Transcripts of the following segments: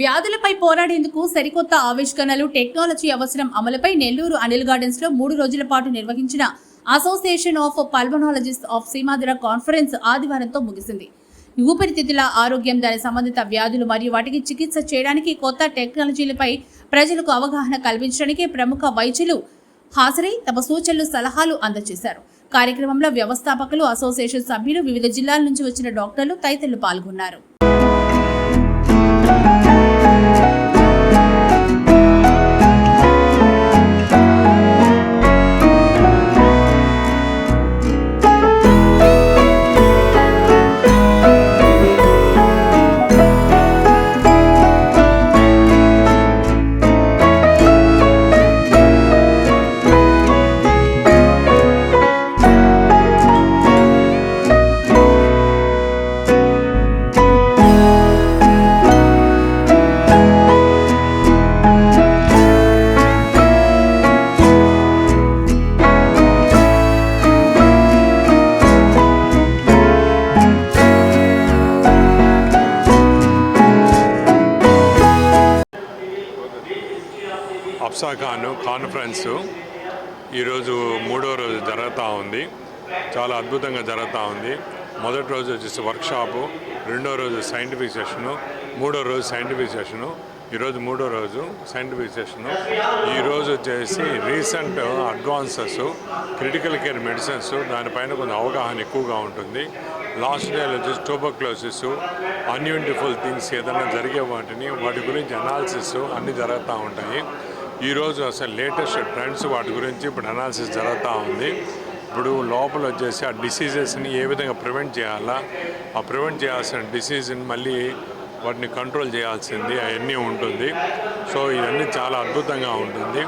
వ్యాధులపై పోరాడేందుకు సరికొత్త ఆవిష్కరణలు టెక్నాలజీ అవసరం అమలుపై నెల్లూరు అనిల్ గార్డెన్స్లో మూడు రోజుల పాటు నిర్వహించిన association of pulmonologist of Seemandhra conference ఆదివారంతో ముగిసింది. ఊపిరితిత్తుల ఆరోగ్యం దాని సంబంధిత వ్యాధులు మరియు వాటికి చికిత్స చేయడానికి కొత్త టెక్నాలజీలపై ప్రజలకు అవగాహన కల్పించడానికి ప్రముఖ వైద్యులు హాజరై తమ సూచనలు సలహాలు అందజేశారు. కార్యక్రమంలో వ్యవస్థాపకులు అసోసియేషన్ సభ్యులు వివిధ జిల్లాల నుంచి వచ్చిన డాక్టర్లు తదితరులు పాల్గొన్నారు. ఖాన్ కాన్ఫరెన్స్ ఈరోజు మూడో రోజు జరుగుతూ ఉంది. చాలా అద్భుతంగా జరుగుతూ ఉంది. మొదటి రోజు వచ్చేసి వర్క్షాపు రెండో రోజు సైంటిఫిక్ సెషను మూడో రోజు సైంటిఫిక్ సెషను ఈరోజు మూడో రోజు సైంటిఫిక్ సెషను ఈరోజు వచ్చేసి recent advances critical care medicines దానిపైన కొంచెం అవగాహన ఎక్కువగా ఉంటుంది. లాస్ట్ డేలో వచ్చేసి టోబోక్లోసిస్ అన్యూంటిఫుల్ థింగ్స్ ఏదైనా జరిగే వాటిని వాటి గురించి అనాలిసిస్ అన్నీ జరుగుతూ ఉంటాయి. ఈరోజు అసలు లేటెస్ట్ ట్రెండ్స్ వాటి గురించి ఇప్పుడు అనాలిసిస్ జరుగుతూ ఉంది. ఇప్పుడు లోపల వచ్చేసి ఆ డిసీజెస్ని ఏ విధంగా ప్రివెంట్ చేయాలా? ఆ ప్రివెంట్ చేయాల్సిన డిసీజ్ని మళ్ళీ వాటిని కంట్రోల్ చేయాల్సింది అవన్నీ ఉంటుంది. సో ఇవన్నీ చాలా అద్భుతంగా ఉంటుంది.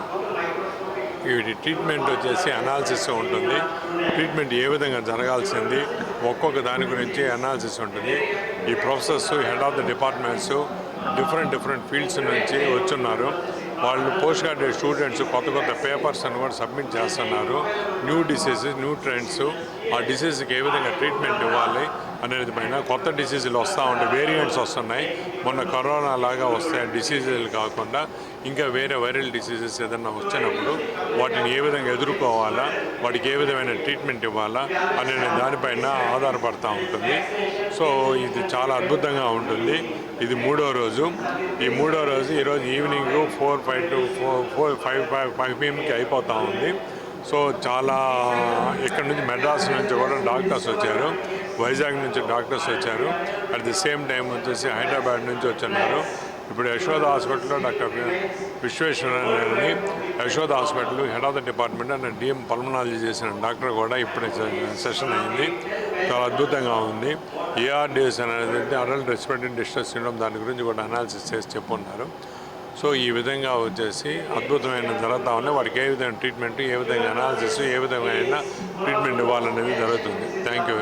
వీటి ట్రీట్మెంట్ వచ్చేసి అనాలిసిస్ ఉంటుంది. ట్రీట్మెంట్ ఏ విధంగా జరగాల్సింది? ఒక్కొక్క దాని గురించి అనాలిసిస్ ఉంటుంది. ఈ professors head of the departments different different fields నుంచి వచ్చున్నారు. వాళ్ళు పోస్ట్ గ్రాడ్యుయేట్ స్టూడెంట్స్ కొత్త కొత్త పేపర్స్ అని కూడా సబ్మిట్ చేస్తున్నారు. New diseases new trends. ఆ డిసీజ్కి ఏ విధంగా ట్రీట్మెంట్ ఇవ్వాలి? అనేది పైన కొత్త డిసీజులు వస్తూ ఉంటాయి వేరియంట్స్ వస్తున్నాయి. మొన్న కరోనా లాగా వస్తాయి డిసీజులు కాకుండా ఇంకా వేరే వైరల్ డిసీజెస్ ఏదైనా వచ్చినప్పుడు వాటిని ఏ విధంగా ఎదుర్కోవాలా వాటికి ఏ విధమైన ట్రీట్మెంట్ ఇవ్వాలా అనే దానిపైన ఆధారపడతా ఉంటుంది. సో ఇది చాలా అద్భుతంగా ఉంటుంది. ఇది మూడో రోజు. ఈ మూడో రోజు ఈరోజు evening four five to four four five five five పిఎంకి అయిపోతూ ఉంది. సో చాలా ఇక్కడ నుంచి మెడ్రాస్ నుంచి కూడా డాక్టర్స్ వచ్చారు. వైజాగ్ నుంచి డాక్టర్స్ వచ్చారు. అట్ ది సేమ్ టైం వచ్చేసి హైదరాబాద్ నుంచి వచ్చున్నారు. ఇప్పుడు యశోద హాస్పిటల్లో doctor విశ్వేశ్వరని Yashoda hospital head of the department and DM pulmonology చేసిన డాక్టర్ కూడా ఇప్పుడే సెషన్ అయింది. చాలా అద్భుతంగా ఉంది. ఏఆర్డిఎస్ అనేది అడల్ట్ రెస్పిరేటరీ డిస్ట్రెస్ సిండ్రోమ్ దాని గురించి కూడా అనాలిసిస్ చేసి చెప్పున్నారు. సో ఈ విధంగా వచ్చేసి అద్భుతమైన జరుగుతూ ఉన్నాయి వాడికి ఏ విధమైన ట్రీట్మెంట్ ఏ విధంగా అనాలిసిస్ ఏ విధమైన ట్రీట్మెంట్ ఇవ్వాలనేది జరుగుతుంది. Thank you